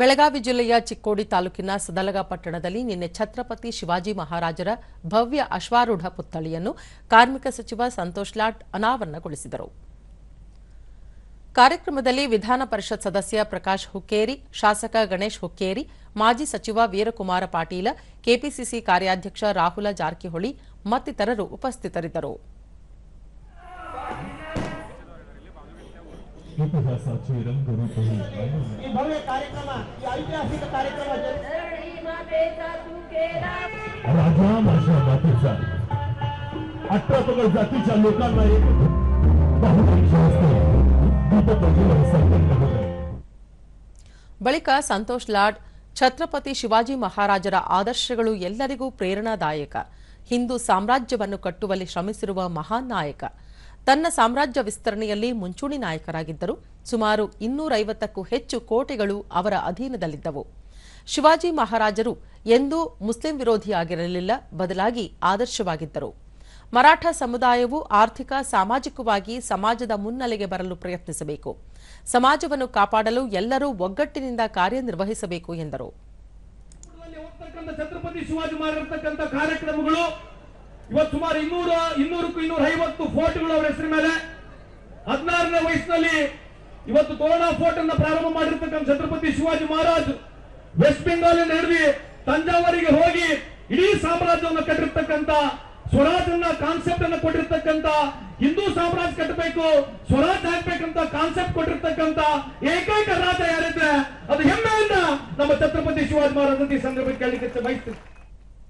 ಬೆಳಗಾವಿ ಜಿಲ್ಲೆಯ ಚಿಕ್ಕೋಡಿ ತಾಲೂಕಿನ ಸದಲಗ ಪಟ್ಟಣದಲ್ಲಿ ನಿನ್ನೆ ಛತ್ರಪತಿ ಶಿವಾಜಿ ಮಹಾರಾಜರ ಭವ್ಯ ಅಶ್ವಾರೂಢ ಪುತ್ಥಳಿಯನ್ನು ಕಾರ್ಮಿಕ ಸಚಿವ ಸಂತೋಷ್ ಲಾಟ್ ಅನಾವರಣಗೊಳಿಸಿದರು. ಕಾರ್ಯಕ್ರಮದಲ್ಲಿ ವಿಧಾನ ಪರಿಷತ್ ಸದಸ್ಯ ಪ್ರಕಾಶ್ ಹುಕ್ಕೇರಿ, ಶಾಸಕ ಗಣೇಶ್ ಹುಕ್ಕೇರಿ, ಮಾಜಿ ಸಚಿವ ವೀರಕುಮಾರ ಪಾಟೀಲ, ಕೆಪಿಸಿಸಿ ಕಾರ್ಯಾಧ್ಯಕ್ಷ ರಾಹುಲ ಜಾರಕಿಹೊಳಿ ಮತ್ತಿತರರು ಉಪಸ್ಥಿತರಿದ್ದರು. ಇತಿಹಾಸ ಈ ಭವ್ಯ ಕಾರ್ಯಕ್ರಮ ಈ ಐತಿಹಾಸಿಕ ಕಾರ್ಯಕ್ರಮ राजा माझ्या मातीचा अठरा जातीच्या लोकांना एक ಬಳಿಕ ಸಂತೋಷ್ ಲಾಡ್ ಛತ್ರಪತಿ ಶಿವಾಜಿ ಮಹಾರಾಜರ ಆದರ್ಶಗಳು ಎಲ್ಲರಿಗೂ ಪ್ರೇರಣಾದಾಯಕ. ಹಿಂದೂ ಸಾಮ್ರಾಜ್ಯವನ್ನು ಕಟ್ಟುವಲ್ಲಿ ಶ್ರಮಿಸಿರುವ ಮಹಾನ್ ನಾಯಕ. ತನ್ನ ಸಾಮ್ರಾಜ್ಯ ವಿಸ್ತರಣೆಯಲ್ಲಿ ಮುಂಚೂಣಿ ನಾಯಕರಾಗಿದ್ದರು. ಸುಮಾರು ಇನ್ನೂರೈವತ್ತಕ್ಕೂ ಹೆಚ್ಚು ಕೋಟೆಗಳು ಅವರ ಅಧೀನದಲ್ಲಿದ್ದವು. ಶಿವಾಜಿ ಮಹಾರಾಜರು ಎಂದೂ ಮುಸ್ಲಿಂ ವಿರೋಧಿಯಾಗಿರಲಿಲ್ಲ, ಬದಲಾಗಿ ಆದರ್ಶವಾಗಿದ್ದರು. ಮರಾಠ ಸಮುದಾಯವು ಆರ್ಥಿಕ, ಸಾಮಾಜಿಕವಾಗಿ ಸಮಾಜದ ಮುನ್ನೆಲೆಗೆ ಬರಲು ಪ್ರಯತ್ನಿಸಬೇಕು. ಸಮಾಜವನ್ನು ಕಾಪಾಡಲು ಎಲ್ಲರೂ ಒಗ್ಗಟ್ಟಿನಿಂದ ಕಾರ್ಯನಿರ್ವಹಿಸಬೇಕು ಎಂದರು. ಇವತ್ತು ಸುಮಾರು ಇನ್ನೂರ, ಇನ್ನೂರಕ್ಕೂ ಇನ್ನೂರ ಐವತ್ತು ಫೋರ್ಟ್ಗಳು ಅವರ ಹೆಸರು ಮೇಲೆ. ಹದಿನಾರನೇ ವಯಸ್ಸಿನಲ್ಲಿ ಇವತ್ತು ತೋರಣ ಫೋರ್ಟ್ ಪ್ರಾರಂಭ ಮಾಡಿರ್ತಕ್ಕಂಥ ಛತ್ರಪತಿ ಶಿವಾಜಿ ಮಹಾರಾಜ್ ವೆಸ್ಟ್ ಬೆಂಗಾಲ್ ನಡುವೆ ತಂಜಾವರಿಗೆ ಹೋಗಿ ಇಡೀ ಸಾಮ್ರಾಜ್ಯವನ್ನು ಕಟ್ಟಿರ್ತಕ್ಕಂಥ ಸ್ವರಾಜ್ ಅನ್ನ ಕಾನ್ಸೆಪ್ಟ್ ಅನ್ನ ಕೊಟ್ಟಿರ್ತಕ್ಕಂಥ, ಹಿಂದೂ ಸಾಮ್ರಾಜ್ಯ ಕಟ್ಟಬೇಕು ಸ್ವರಾಜ್ ಹಾಕ್ಬೇಕಂತ ಕಾನ್ಸೆಪ್ಟ್ ಕೊಟ್ಟಿರ್ತಕ್ಕಂಥ ಏಕೈಕ ರಾಜ ಯಾರಿದ್ರೆ ಅದು ಹೆಮ್ಮೆಯಿಂದ ನಮ್ಮ ಛತ್ರಪತಿ ಶಿವಾಜಿ ಮಹಾರಾಜ್ ಈ ಸಂದರ್ಭಕ್ಕೆ ಕೇಳಲಿಕ್ಕೆ ಬಯಸ್ತೀನಿ.